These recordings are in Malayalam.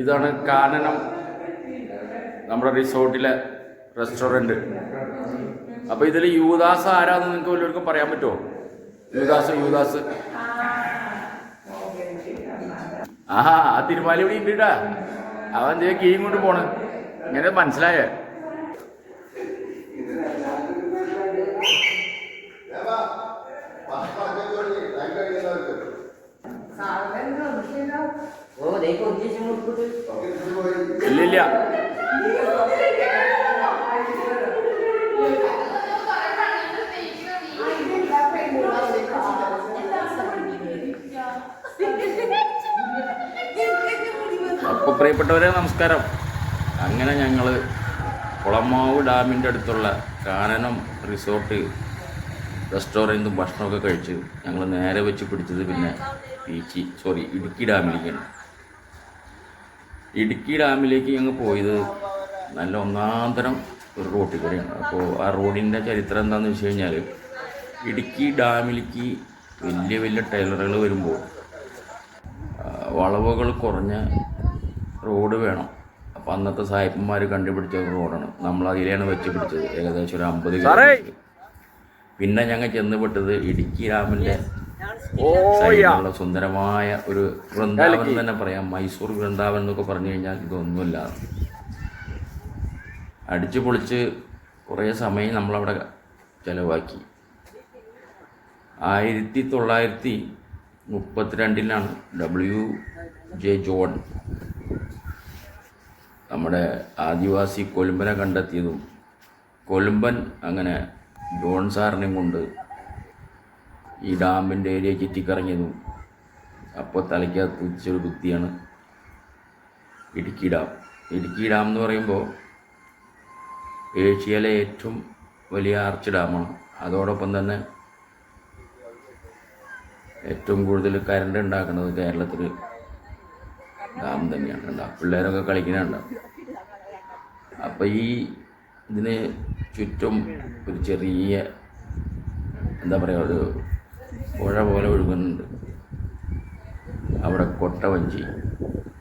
ഇതാണ് കാനനം നമ്മുടെ റിസോർട്ടിലെ റെസ്റ്റോറന്റ്. അപ്പോൾ ഇതിൽ യുവദാസ് ആരാന്ന് നിങ്ങൾക്ക് വല്ലവർക്കും പറയാൻ പറ്റുമോ? യുവദാസ് യുവദാസ്. ആഹാ ആ തിരുമാലി ഇവിടെ ഉണ്ട് കേട്ടാ അവൻ കീയും കൊണ്ട് പോണ്. ഇങ്ങനെ മനസ്സിലായേ. ഇല്ലില്ല. പ്രിയപ്പെട്ടവരെ നമസ്കാരം. അങ്ങനെ ഞങ്ങൾ കുളമാവ് ഡാമിന്റെ അടുത്തുള്ള കാനനം റിസോർട്ട് റെസ്റ്റോറന്റും ഭക്ഷണമൊക്കെ കഴിച്ച് ഞങ്ങൾ നേരെ വെച്ച് പിടിച്ചത് പിന്നെ ബീച്ച് സോറി ഇടുക്കി ഡാമിലേക്കാണ്. ഇടുക്കി ഡാമിലേക്ക് ഞങ്ങൾ പോയത് നല്ല ഒന്നാന്തരം ഒരു റോട്ടിൽ കൂടെയാണ് അപ്പോൾ ആ റോഡിന്റെ ചരിത്രം എന്താണെന്ന് വെച്ച് കഴിഞ്ഞാൽ ഇടുക്കി ഡാമിലേക്ക് വലിയ വലിയ ടൈലറുകൾ വരുമ്പോൾ വളവുകൾ കുറഞ്ഞ റോഡ് വേണം. അപ്പോൾ അന്നത്തെ സായിപ്പന്മാർ കണ്ടുപിടിച്ച ഒരു റോഡാണ്. നമ്മൾ അതിലാണ് വെച്ച് പിടിച്ചത് ഏകദേശം ഒരു അമ്പത് കിലോമീറ്റർ. പിന്നെ ഞങ്ങൾ ചെന്നപ്പെട്ടത് ഇടുക്കി ഡാമിന്റെ സൈഡിലുള്ള സുന്ദരമായ ഒരു വൃന്ദാവൻ തന്നെ പറയാം. മൈസൂർ വൃന്ദാവൻ എന്നൊക്കെ പറഞ്ഞു കഴിഞ്ഞാൽ ഇതൊന്നുമില്ല. അടിച്ചു പൊളിച്ച് കുറേ സമയം നമ്മളവിടെ ചിലവാക്കി. ആയിരത്തി തൊള്ളായിരത്തി മുപ്പത്തിരണ്ടിലാണ് ഡബ്ല്യു ജെ ജോൺ നമ്മുടെ ആദിവാസി കൊലുമ്പനെ കണ്ടെത്തിയതും. കൊലുമ്പൻ അങ്ങനെ ജോൺ സാറിനെയും കൊണ്ട് ഈ ഡാമിന്റെ ഏരിയ ചുറ്റിക്കറങ്ങിയതും. അപ്പോൾ തലയ്ക്കകത്ത് ഉച്ചൊരു കുത്തിയാണ് ഇടുക്കി ഡാം. ഇടുക്കി ഡാം എന്ന് പറയുമ്പോൾ ഏഷ്യയിലെ ഏറ്റവും വലിയ ആർച്ച് ഡാമാണ്. അതോടൊപ്പം തന്നെ ഏറ്റവും കൂടുതൽ കരണ്ട് ഉണ്ടാക്കുന്നത് കേരളത്തിൽ ഡാം തന്നെയാണ്. ഉണ്ടാവും പിള്ളേരൊക്കെ കളിക്കുന്നുണ്ടാവും അപ്പോൾ ഈ ഇതിന് ചുറ്റും ഒരു ചെറിയ എന്താ പറയുക ഒരു പുഴ പോലെ ഒഴുകുന്നുണ്ട് അവിടെ കൊട്ടവഞ്ചി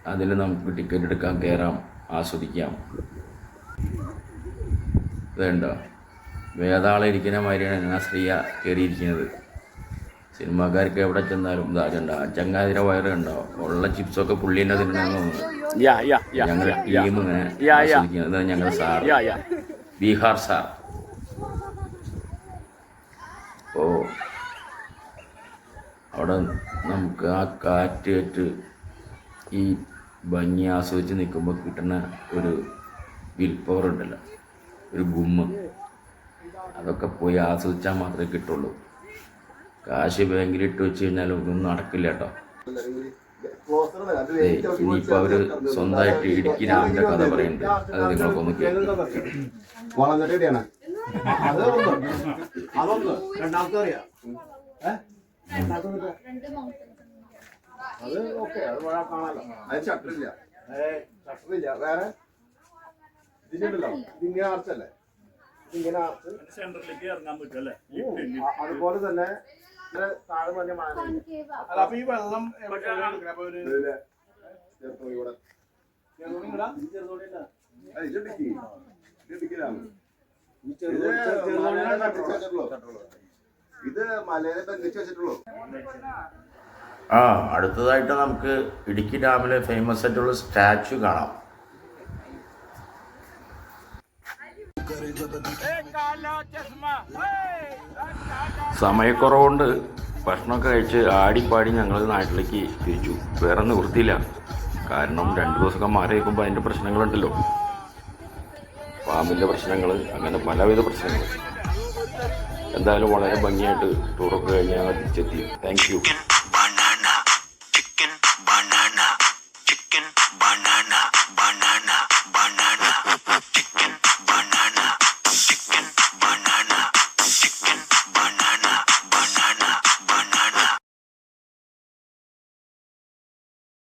അതിൽ നമുക്ക് ടിക്കറ്റ് എടുക്കാൻ കയറാം ആസ്വദിക്കാം ഇതുണ്ടോ വേതാളിരിക്കുന്ന മാതിരിയാണ് നസ്രിയ കയറിയിരിക്കുന്നത് സിനിമാക്കാർക്ക് എവിടെ ചെന്നാലും ഇതാ കണ്ടോ ചങ്ങാതിര വയറ് കണ്ടോ ഉള്ള ചിപ്സൊക്കെ പുള്ളീന്റെ തോന്നുന്നു yeah. ഞങ്ങൾ. ടീം ഇങ്ങനെ. ആസ്വദിക്കുന്നത് ഞങ്ങളുടെ സാർ. ബീഹാർ സാർ ഓ അവിടെ നമുക്ക് ആ കാറ്റ് കാറ്റേറ്റ് ഈ ഭംഗി ആസ്വദിച്ച് നിൽക്കുമ്പോൾ കിട്ടുന്ന ഒരു വിൽ പവർ ഉണ്ടല്ലോ. ഒരു ഗുമ്മ. അതൊക്കെ പോയി ആസ്വദിച്ചാൽ മാത്രമേ കിട്ടുള്ളൂ. കാശ് ബാങ്കിൽ ഇട്ട് വെച്ച് കഴിഞ്ഞാൽ ഒന്നും നടക്കില്ല കേട്ടോ. ഇനിയിപ്പോൾ അവർ സ്വന്തമായിട്ട് ഇടുക്കി രാമിന്റെ കഥ പറയുന്നത് അത് നിങ്ങൾക്കൊന്ന് കേൾക്കാം. അതൊന്ന്. രണ്ടാമത്തെ അറിയാം? അത് ഓക്കെ അത് മഴ കാണാലോ. അത് ഷട്ടറില്ല ഷട്ടറില്ല വേറെ? ഇതിനുണ്ടല്ലോ. ഇതിങ്ങനെ ആർച്ചല്ലേ? ഇതിങ്ങനെ ആർച്ച്. സെന്ററിലേക്ക് ഇറങ്ങാൻ പറ്റും അല്ലേ? ഉം. അ- അതുപോലെ തന്നെ താഴെ പറഞ്ഞ മഴ അല്ല അപ്പൊ ഈ വെള്ളം എവിടെയാണ് എടുക്കണേ? അപ്പൊ ഇത് മലയിലെ ബന്ധിച്ച് വെച്ചിട്ടുള്ളൂ. ആ അടുത്തതായിട്ട് നമുക്ക് ഇടുക്കി ഡാമിലെ ഫേമസ് ആയിട്ടുള്ള സ്റ്റാച്ചു കാണാം. സമയക്കുറവുണ്ട്. ഭക്ഷണമൊക്കെ കഴിച്ച് ആടിപ്പാടി ഞങ്ങൾ നാട്ടിലേക്ക് തിരിച്ചു. വേറെ നിവൃത്തിയില്ല. കാരണം രണ്ട് ദിവസമൊക്കെ മാറി നിൽക്കുമ്പോൾ അതിന്റെ പ്രശ്നങ്ങളുണ്ടല്ലോ. പാമ്പിന്റെ പ്രശ്നങ്ങൾ അങ്ങനെ പലവിധ പ്രശ്നങ്ങൾ എന്തായാലും വളരെ ഭംഗിയായിട്ട് ടൂറൊക്കെ കഴിഞ്ഞ് ഞങ്ങൾ തിരിച്ചെത്തി. Thank you